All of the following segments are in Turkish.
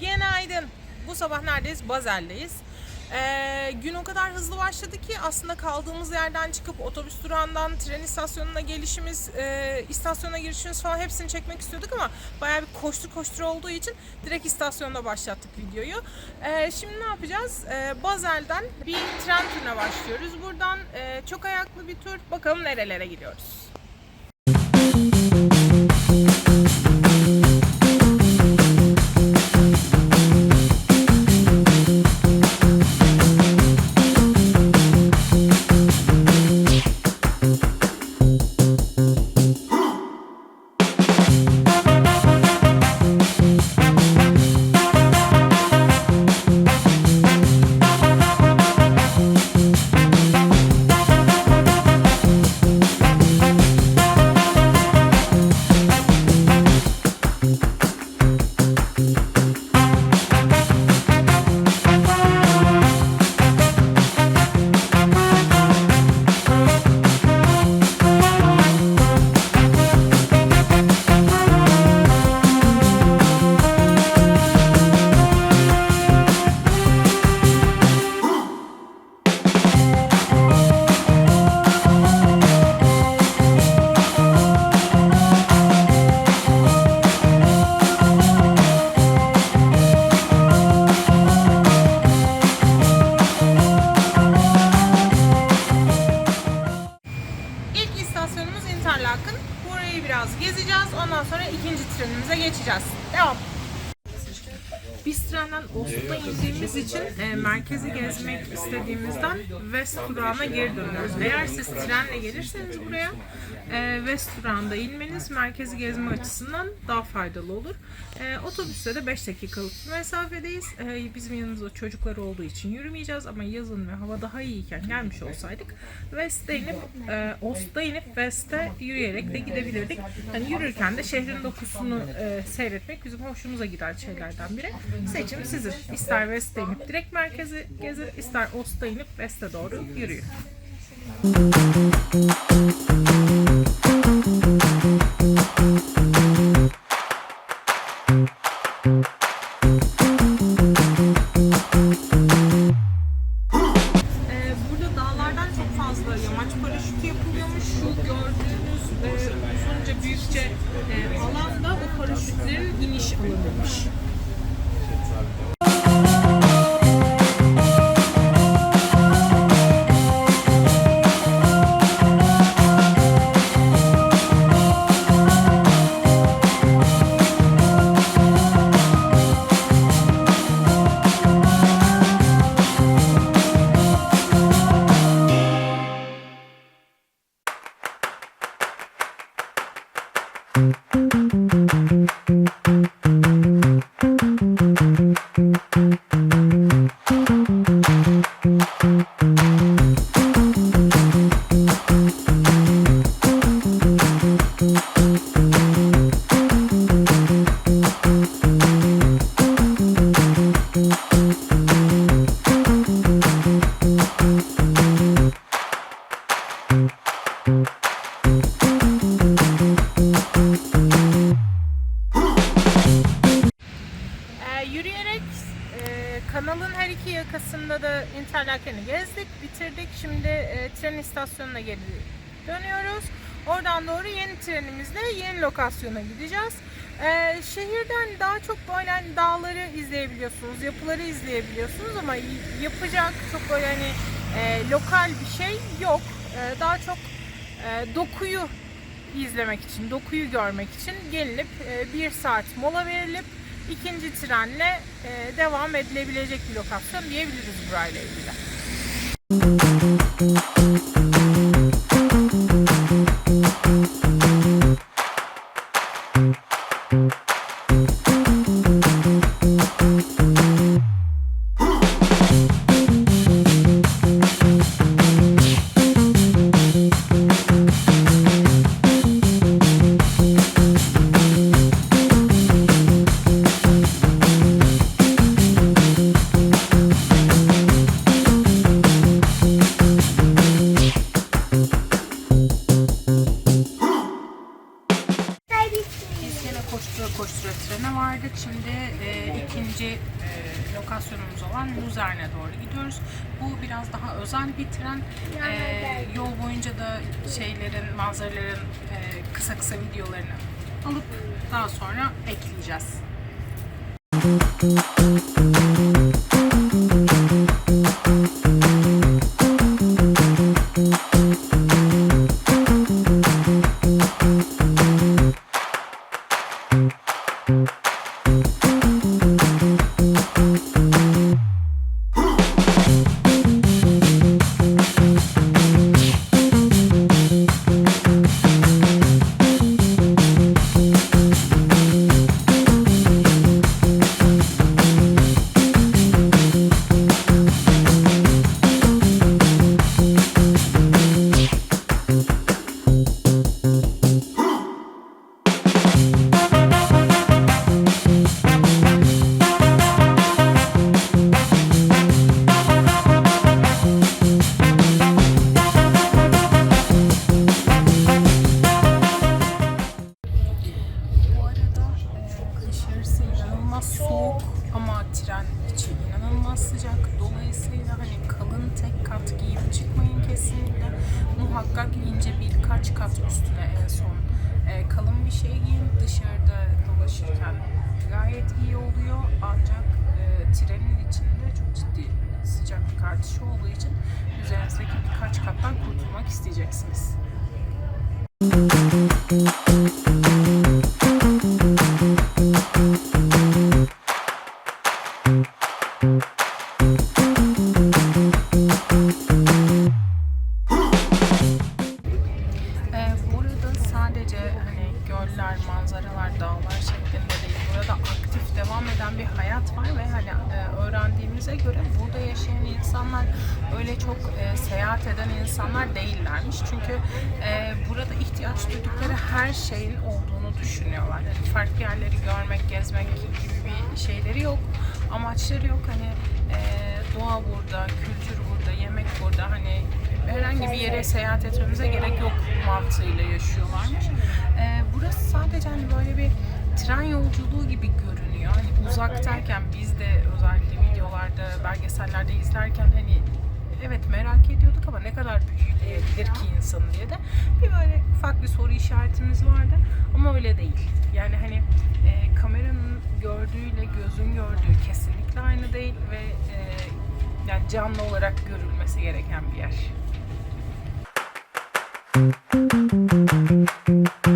Günaydın. Bu sabah neredeyiz? Bazel'deyiz. Ee, gün o kadar hızlı başladı ki aslında kaldığımız yerden çıkıp otobüs durağından tren istasyonuna gelişimiz, e, istasyona girişimiz falan hepsini çekmek istiyorduk ama bayağı bir koştur koştur olduğu için direkt istasyonda başlattık videoyu. Ee, şimdi ne yapacağız? Ee, Bazel'den bir tren turuna başlıyoruz. Buradan e, çok ayaklı bir tur. Bakalım nerelere gidiyoruz. Trenden Oslo'da indiğimiz için e, merkezi gezmek istediğimizden West durağına geri dönüyoruz. Eğer siz trenle gelirseniz buraya e, West durağında inmeniz merkezi gezme açısından daha faydalı olur. E, otobüste de 5 dakikalık bir mesafedeyiz. E, bizim yanımızda çocuklar olduğu için yürümeyeceğiz ama yazın ve hava daha iyiyken gelmiş olsaydık West'te inip e, Ost'ta inip West'te yürüyerek de gidebilirdik. Hani yürürken de şehrin dokusunu e, seyretmek bizim hoşumuza giden şeylerden biri. Seçim sizin. İster West'te inip direkt merkezi gezin, ister Ost'ta inip West'e doğru yürüyün. Ee, Interlaken'i gezdik, bitirdik. Şimdi e, tren istasyonuna geri dönüyoruz. Oradan doğru yeni trenimizle yeni lokasyona gideceğiz. Ee, şehirden daha çok böyle hani dağları izleyebiliyorsunuz, yapıları izleyebiliyorsunuz ama yapacak çok böyle hani e, lokal bir şey yok. Ee, daha çok e, dokuyu izlemek için, dokuyu görmek için gelinip e, bir saat mola verilip ikinci trenle e, devam edilebilecek bir lokasyon diyebiliriz burayla ilgili. Luzern'e doğru gidiyoruz. Bu biraz daha özel bir tren. E, yol boyunca da şeylerin, manzaraların e, kısa kısa videolarını alıp daha sonra ekleyeceğiz. İnanılmaz soğuk ama tren içi inanılmaz sıcak. Dolayısıyla hani kalın tek kat giyip çıkmayın kesinlikle. Muhakkak ince birkaç kat üstüne en son e, kalın bir şey giyin. Dışarıda dolaşırken gayet iyi oluyor. Ancak e, trenin içinde çok ciddi sıcaklık artışı olduğu için üzerinizdeki birkaç kattan kurtulmak isteyeceksiniz. Ee, sadece hani göller, manzaralar, dağlar şeklinde değil. Burada aktif devam eden bir hayat var ve hani e, öğrendiğimize göre burada yaşayan insanlar öyle çok e, seyahat eden insanlar değillermiş. Çünkü e, burada ihtiyaç duydukları her şeyin olduğunu düşünüyorlar. Yani farklı yerleri görmek, gezmek gibi bir şeyleri yok. Amaçları yok. Hani doğa burada, kültür burada, yemek burada. Hani herhangi bir yere seyahat etmemize gerek yok mantığıyla yaşıyorlarmış. Ee, burası sadece hani böyle bir tren yolculuğu gibi görünüyor. Hani uzaktayken biz de özellikle videolarda, belgesellerde izlerken hani evet merak ediyorduk ama ne kadar büyüleyebilir ki insanı diye de bir böyle ufak bir soru işaretimiz vardı ama öyle değil. Yani hani e, kameranın gördüğüyle gözün gördüğü kesinlikle aynı değil ve e, yani canlı olarak görülmesi gereken bir yer. Thank you.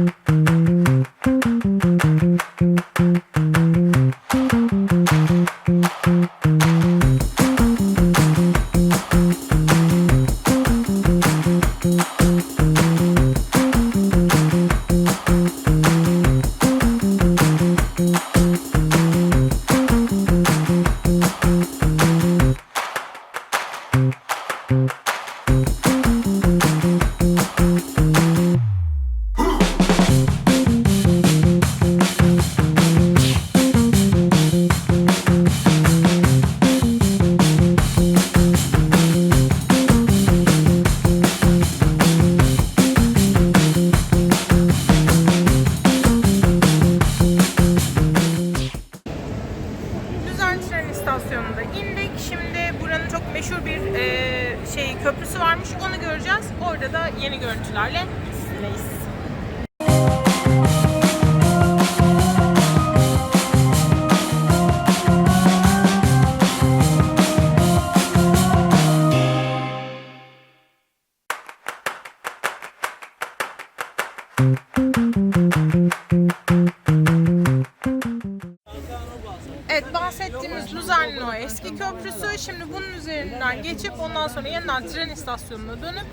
Köprüsü şimdi bunun üzerinden geçip ondan sonra yeniden tren istasyonuna dönüp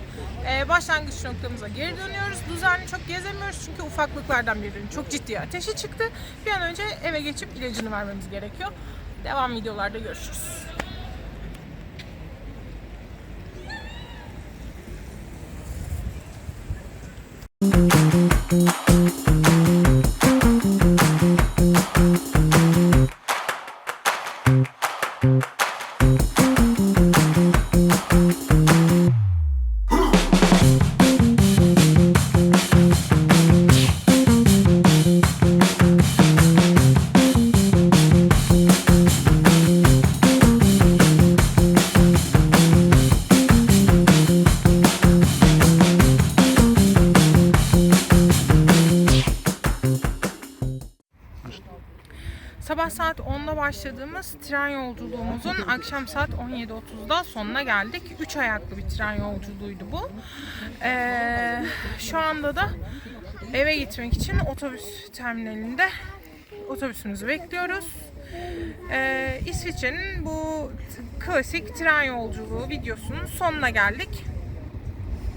e, başlangıç noktamıza geri dönüyoruz. Düzenli çok gezemiyoruz çünkü ufaklıklardan birinin çok ciddi ateşi çıktı. Bir an önce eve geçip ilacını vermemiz gerekiyor. Devam videolarda görüşürüz. 10'da başladığımız tren yolculuğumuzun akşam saat 17.30'da sonuna geldik. 3 ayaklı bir tren yolculuğuydu bu. Ee, şu anda da eve gitmek için otobüs terminalinde otobüsümüzü bekliyoruz. Ee, İsviçre'nin bu klasik tren yolculuğu videosunun sonuna geldik.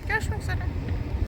Görüşmek üzere.